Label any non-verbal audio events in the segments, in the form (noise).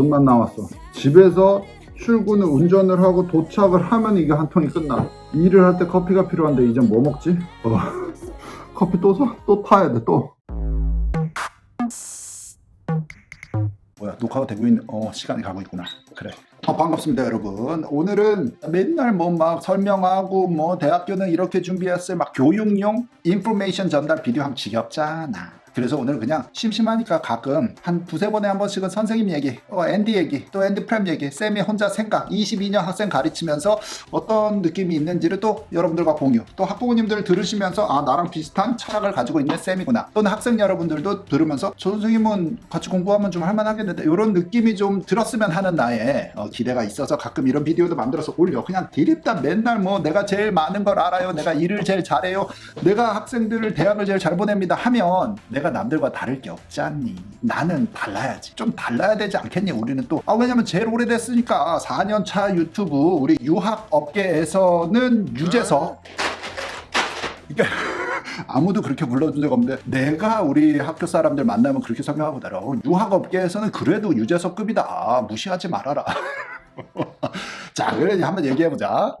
얼음만 나왔어. 집에서 출근을 운전을 하고 도착을 하면 이게 한 통이 끝나. 일을 할 때 커피가 필요한데 이제 뭐 먹지? 어. (laughs) 커피 또 사? 또 타야 돼 또. 뭐야 녹화가 되고 있는 어 시간이 가고 있구나 그래 어, 반갑습니다 여러분 오늘은 맨날 뭐 막 설명하고 뭐 대학교는 이렇게 준비했어요 막 교육용 인포메이션 전달 비디오 하면 지겹잖아 그래서 오늘 그냥 심심하니까 가끔 한 두세 번에 한 번씩은 선생님 얘기, 어, 앤디 얘기, 또 앤디 프렘 얘기, 쌤이 혼자 생각, 22년 학생 가르치면서 어떤 느낌이 있는지를 또 여러분들과 공유, 또 학부모님들 들으시면서 아, 나랑 비슷한 철학을 가지고 있는 쌤이구나. 또는 학생 여러분들도 들으면서 저 선생님은 같이 공부하면 좀 할만하겠는데 이런 느낌이 좀 들었으면 하는 나의 어, 기대가 있어서 가끔 이런 비디오도 만들어서 올려. 그냥 디립다 맨날 뭐 내가 제일 많은 걸 알아요. 내가 일을 제일 잘해요. 내가 학생들을 대학을 제일 잘 보냅니다 하면 내가 남들과 다를 게 없잖니. 나는 달라야지. 좀 달라야 되지 않겠니? 우리는 또. 아, 왜냐면 제일 오래됐으니까 4년 차 유튜브 우리 유학 업계에서는 유재석. 그러니까 (laughs) 아무도 그렇게 불러준 적 없는데 내가 우리 학교 사람들 만나면 그렇게 설명하거든요. 유학 업계에서는 그래도 유재석급이다. 무시하지 말아라. (laughs) 자, 그래 한번 얘기해 보자.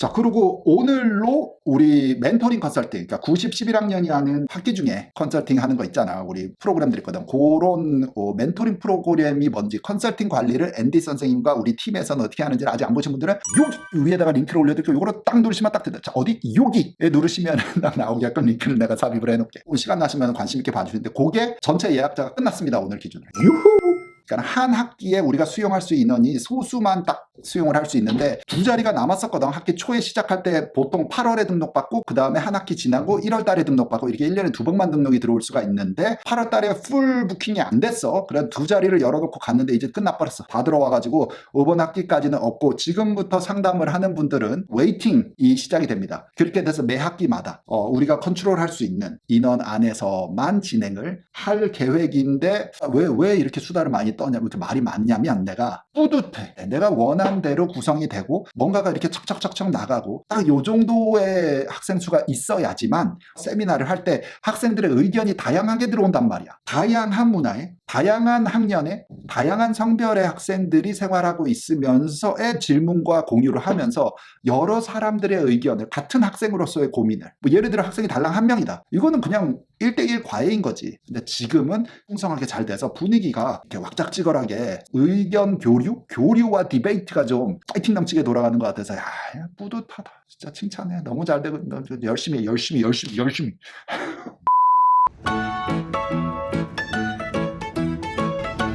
자, 그리고 오늘로 우리 멘토링 컨설팅, 그러니까 90, 11학년이 하는 학기 중에 컨설팅 하는 거 있잖아. 우리 프로그램들 있거든. 그런 어, 멘토링 프로그램이 뭔지 컨설팅 관리를 앤디 선생님과 우리 팀에서는 어떻게 하는지 를 아직 안 보신 분들은 여기 위에다가 링크를 올려드릴게요. 이거를 딱 누르시면 딱 된다. 자, 어디? 여기에 누르시면 (laughs) 딱 나오게끔 링크를 내가 삽입을 해놓을게. 시간 나시면 관심 있게 봐주시는데 그게 전체 예약자가 끝났습니다. 오늘 기준으로. 유후! 그러니까 한 학기에 우리가 수용할 수 인원이 소수만 딱 수용을 할 수 있는데 두 자리가 남았었거든. 학기 초에 시작할 때 보통 8월에 등록받고 그 다음에 한 학기 지나고 1월 달에 등록받고 이렇게 1년에 두 번만 등록이 들어올 수가 있는데 8월 달에 풀 부킹이 안 됐어. 그래 두 자리를 열어놓고 갔는데 이제 끝나버렸어. 다 들어와가지고 이번 학기까지는 없고 지금부터 상담을 하는 분들은 웨이팅이 시작이 됩니다. 그렇게 돼서 매 학기마다 어, 우리가 컨트롤할 수 있는 인원 안에서만 진행을 할 계획인데 왜왜 이렇게 수다를 많이 떠냐면 말이 많냐면 내가 뿌듯해. 내가 원하는 대로 구성이 되고 뭔가가 이렇게 척척척척 나가고 딱 요 정도의 학생 수가 있어야지만 세미나를 할 때 학생들의 의견이 다양하게 들어온단 말이야. 다양한 문화에 다양한 학년에 다양한 성별의 학생들이 생활하고 있으면서의 질문과 공유를 하면서 여러 사람들의 의견을 같은 학생으로서의 고민을 뭐 예를 들어 학생이 달랑 한 명이다. 이거는 그냥 1대1 과외인 거지. 근데 지금은 풍성하게 잘 돼서 분위기가 이렇게 왁작지걸하게 의견 교류? 교류와 디베이트가 좀 파이팅 넘치게 돌아가는 것 같아서 야, 야, 뿌듯하다. 진짜 칭찬해. 너무 잘 되고 너, 너 열심히 해. 열심히 열심히 열심히.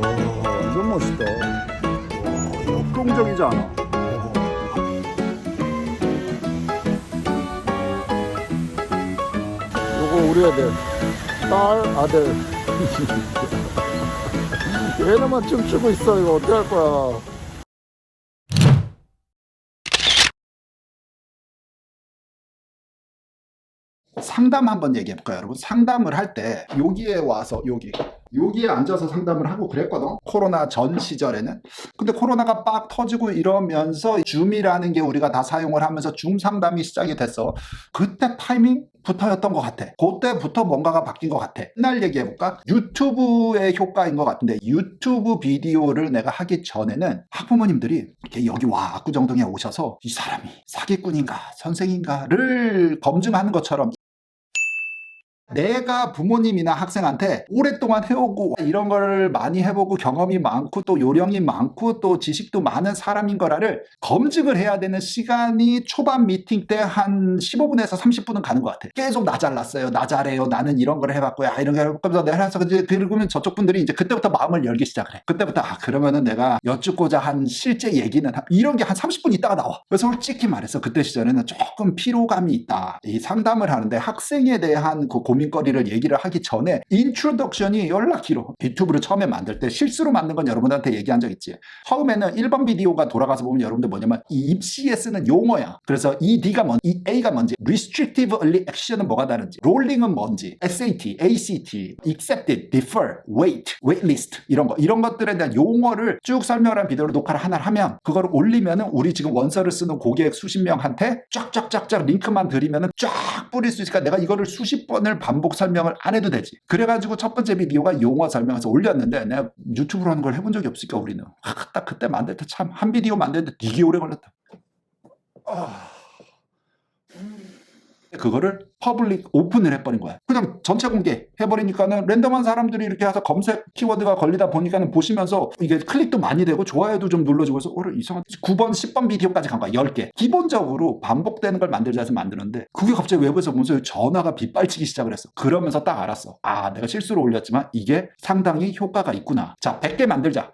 와, 완전 멋있다. 와, 역동적이지 않아. 요거 우리 애들. 딸 아들. (laughs) 얘네만 춤추고 있어. 이거 어떻게 할 거야? 상담 한번 얘기해 볼까요, 여러분? 상담을 할 때 여기에 와서 여기 여기에 앉아서 상담을 하고 그랬거든. 코로나 전 시절에는. 근데 코로나가 빡 터지고 이러면서 줌이라는 게 우리가 다 사용을 하면서 줌 상담이 시작이 됐어. 그때 타이밍 부터였던 것 같아. 그때부터 뭔가가 바뀐 것 같아. 옛날 얘기해 볼까? 유튜브의 효과인 것 같은데 유튜브 비디오를 내가 하기 전에는 학부모님들이 이렇게 여기 와 압구정동에 오셔서 이 사람이 사기꾼인가 선생인가를 검증하는 것처럼 내가 부모님이나 학생한테 오랫동안 해오고 이런 걸 많이 해보고 경험이 많고 또 요령이 많고 또 지식도 많은 사람인 거라를 검증을 해야 되는 시간이 초반 미팅 때 한 15분에서 30분은 가는 것 같아. 계속 나 잘났어요. 나 잘해요. 나는 이런 걸 해봤고요. 아, 이런 걸 해봤면서 내가 해서 이제 그러면 저쪽 분들이 이제 그때부터 마음을 열기 시작을 해. 그때부터 아 그러면은 내가 여쭙고자 한 실제 얘기는 한- 이런 게 한 30분 있다가 나와. 그래서 솔직히 말해서 그때 시절에는 조금 피로감이 있다. 이 상담을 하는데 학생에 대한 그 고민 고민거리를 얘기를 하기 전에 인트로덕션이 연락 길어. 유튜브를 처음에 만들 때 실수로 만든 건 여러분들한테 얘기한 적 있지. 처음에는 1번 비디오가 돌아가서 보면 여러분들 뭐냐면 이 입시에 쓰는 용어야. 그래서 이 D가 뭔지, 이 A가 뭔지, Restrictive Early Action은 뭐가 다른지, Rolling은 뭔지, SAT, ACT, Accepted, Defer, Wait, Waitlist 이런 거 이런 것들에 대한 용어를 쭉 설명을 한 비디오를 녹화를 하나를 하면 그거를 올리면은 우리 지금 원서를 쓰는 고객 수십 명한테 쫙쫙쫙쫙 링크만 드리면은 쫙 뿌릴 수 있으니까 내가 이거를 수십 번을 반복 설명을 안 해도 되지. 그래가지고 첫 번째 비디오가 용어 설명해서 올렸는데 내가 유튜브로 하는 걸 해본 적이 없으니까 우리는 아, 딱 그때 만들 때 참 한 비디오 만드는데 되게 오래 걸렸다. 아. 그거를 퍼블릭 오픈을 해버린 거야. 그냥 전체 공개 해버리니까는 랜덤한 사람들이 이렇게 해서 검색 키워드가 걸리다 보니까는 보시면서 이게 클릭도 많이 되고 좋아요도 좀 눌러주고 해서 오늘 이상한 9번, 10번 비디오까지 간 거야. 10개. 기본적으로 반복되는 걸 만들자 해서 만드는데 그게 갑자기 외부에서 보면서 전화가 빗발치기 시작을 했어. 그러면서 딱 알았어. 아, 내가 실수로 올렸지만 이게 상당히 효과가 있구나. 자, 100개 만들자.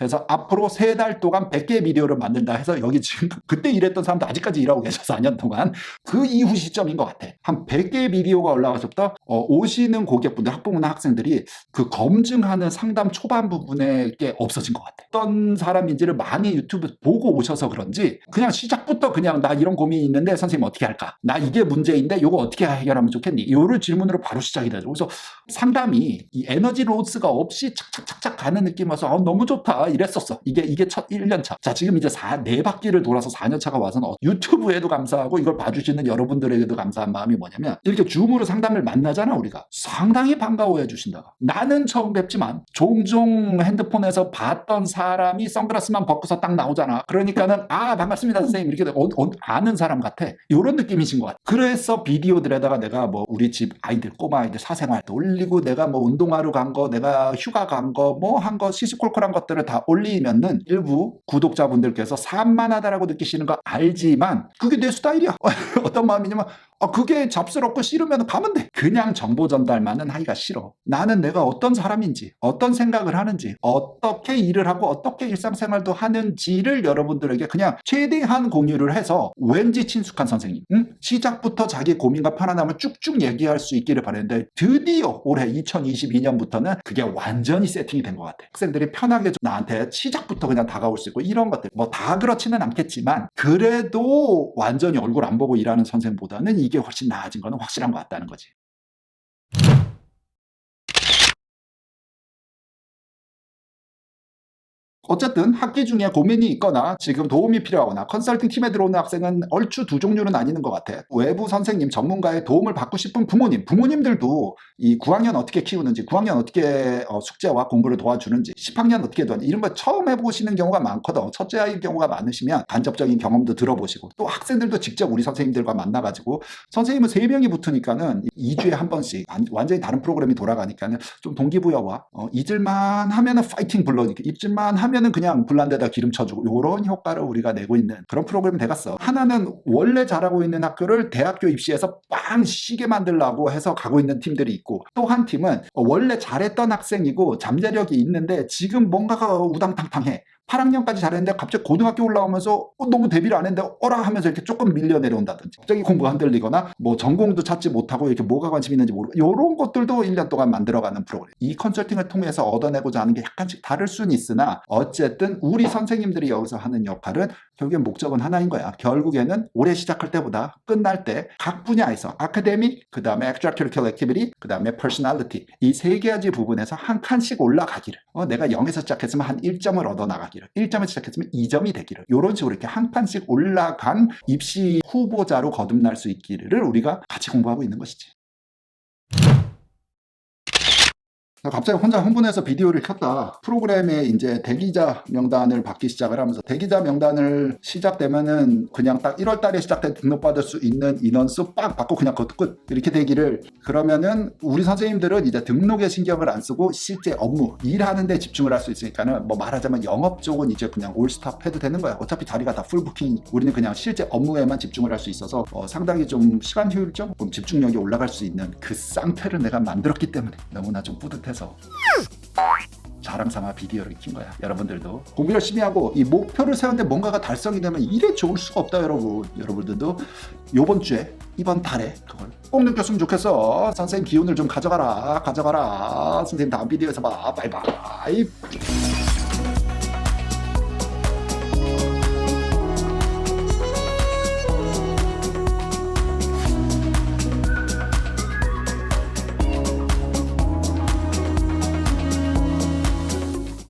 그래서 앞으로 세 달 동안 100개의 비디오를 만든다 해서 여기 지금 (laughs) 그때 일했던 사람도 아직까지 일하고 계셔 4년 동안 그 이후 시점인 것 같아. 한 100개의 비디오가 올라가서부터 어, 오시는 고객분들 학부모나 학생들이 그 검증하는 상담 초반 부분에 게 없어진 것 같아. 어떤 사람인지를 많이 유튜브 보고 오셔서 그런지 그냥 시작부터 그냥 나 이런 고민이 있는데 선생님 어떻게 할까? 나 이게 문제인데 이거 어떻게 해결하면 좋겠니? 요를 질문으로 바로 시작이 되죠. 그래서 상담이 이 에너지 로스가 없이 착착착착 가는 느낌이어서 아, 너무 좋다 이랬었어. 이게 이게 첫 1년 차. 자, 지금 이제 4, 네 바퀴를 돌아서 4년 차가 와서는 어, 유튜브에도 감사하고 이걸 봐주시는 여러분들에게도 감사한 마음이 뭐냐면 이렇게 줌으로 상담을 만나잖아 우리가. 상당히 반가워해 주신다. 나는 처음 뵙지만 종종 핸드폰에서 봤던 사람이 선글라스만 벗고서 딱 나오잖아. 그러니까는 아 반갑습니다 선생님 이렇게 어, 어, 아는 사람 같아. 이런 느낌이신 것 같아. 그래서 비디오들에다가 내가 뭐 우리 집 아이들 꼬마 아이들 사생활 도 올리고 내가 뭐 운동하러 간 거 내가 휴가 간 거 뭐 한 거 시시콜콜한 것들을 다 올리면은 일부 구독자분들께서 산만하다라고 느끼시는 거 알지만 그게 내 스타일이야. (laughs) 어떤 마음이냐면 아, 그게 잡스럽고 싫으면 가면 돼. 그냥 정보 전달만은 하기가 싫어. 나는 내가 어떤 사람인지, 어떤 생각을 하는지, 어떻게 일을 하고 어떻게 일상생활도 하는지를 여러분들에게 그냥 최대한 공유를 해서 왠지 친숙한 선생님, 응? 시작부터 자기 고민과 편안함을 쭉쭉 얘기할 수 있기를 바라는데 드디어 올해 2022년부터는 그게 완전히 세팅이 된 것 같아. 학생들이 편하게 좀 나한테 시작부터 그냥 다가올 수 있고 이런 것들 뭐 다 그렇지는 않겠지만 그래도 완전히 얼굴 안 보고 일하는 선생보다는 이게 훨씬 나아진 거는 확실한 것 같다는 거지. 어쨌든 학기 중에 고민이 있거나 지금 도움이 필요하거나 컨설팅 팀에 들어오는 학생은 얼추 두 종류는 나뉘는 것 같아. 외부 선생님, 전문가의 도움을 받고 싶은 부모님, 부모님들도 이 9학년 어떻게 키우는지, 9학년 어떻게 어, 숙제와 공부를 도와주는지, 10학년 어떻게 도와주는지 이런 걸 처음 해보시는 경우가 많거든. 첫째 아이일 경우가 많으시면 간접적인 경험도 들어보시고 또 학생들도 직접 우리 선생님들과 만나가지고 선생님은 세 명이 붙으니까는 2주에 한 번씩 완- 완전히 다른 프로그램이 돌아가니까는 좀 동기부여와 어, 잊을만 하면은 파이팅 불러니까 잊을만 하면 은 그냥 불난데다 기름 쳐주고 이런 효과를 우리가 내고 있는 그런 프로그램이 되갔어. 하나는 원래 잘하고 있는 학교를 대학교 입시에서 빵 쉬게 만들라고 해서 가고 있는 팀들이 있고 또 한 팀은 원래 잘했던 학생이고 잠재력이 있는데 지금 뭔가가 우당탕탕해. 8학년까지 잘했는데 갑자기 고등학교 올라오면서 어, 너무 데뷔를 안 했는데 어라 하면서 이렇게 조금 밀려 내려온다든지 갑자기 공부가 흔들리거나 뭐 전공도 찾지 못하고 이렇게 뭐가 관심 있는지 모르고 이런 것들도 1년 동안 만들어가는 프로그램. 이 컨설팅을 통해서 얻어내고자 하는 게 약간씩 다를 수는 있으나 어쨌든 우리 선생님들이 여기서 하는 역할은 결국엔 목적은 하나인 거야. 결국에는 올해 시작할 때보다 끝날 때 각 분야에서 아카데믹 그 다음에 extracurricular 그 다음에 personality 이 세 가지 부분에서 한 칸씩 올라가기를. 어, 내가 0에서 시작했으면 한 1점을 얻어 나가기를 1점을 시작했으면 2점이 되기를 이런 식으로 이렇게 한 칸씩 올라간 입시 후보자로 거듭날 수 있기를 우리가 같이 공부하고 있는 것이지. 갑자기 혼자 흥분해서 비디오를 켰다. 프로그램에 이제 대기자 명단을 받기 시작을 하면서 대기자 명단을 시작되면은 그냥 딱 1월 달에 시작된 등록받을 수 있는 인원수 빡 받고 그냥 그것도 끝. 이렇게 되기를 그러면은 우리 선생님들은 이제 등록에 신경을 안 쓰고 실제 업무, 일하는 데 집중을 할 수 있으니까는 뭐 말하자면 영업 쪽은 이제 그냥 올스탑 해도 되는 거야. 어차피 자리가 다 풀부킹. 우리는 그냥 실제 업무에만 집중을 할 수 있어서 어, 상당히 좀 시간 효율적, 좀 집중력이 올라갈 수 있는 그 상태를 내가 만들었기 때문에 너무나 좀 뿌듯해 서. 자, 자랑 삼아 비디오를 킨 거야. 여러분들도 공부 열심히 하고 이 목표를 세웠는데 뭔가가 달성이 되면 이래 좋을 수가 없다 여러분. 여러분들도 요번 주에 이번 달에 그걸 꼭 느꼈으면 좋겠어. 선생님 기운을 좀 가져가라. 가져가라. 선생님 다음 비디오에서 봐. 바이바이.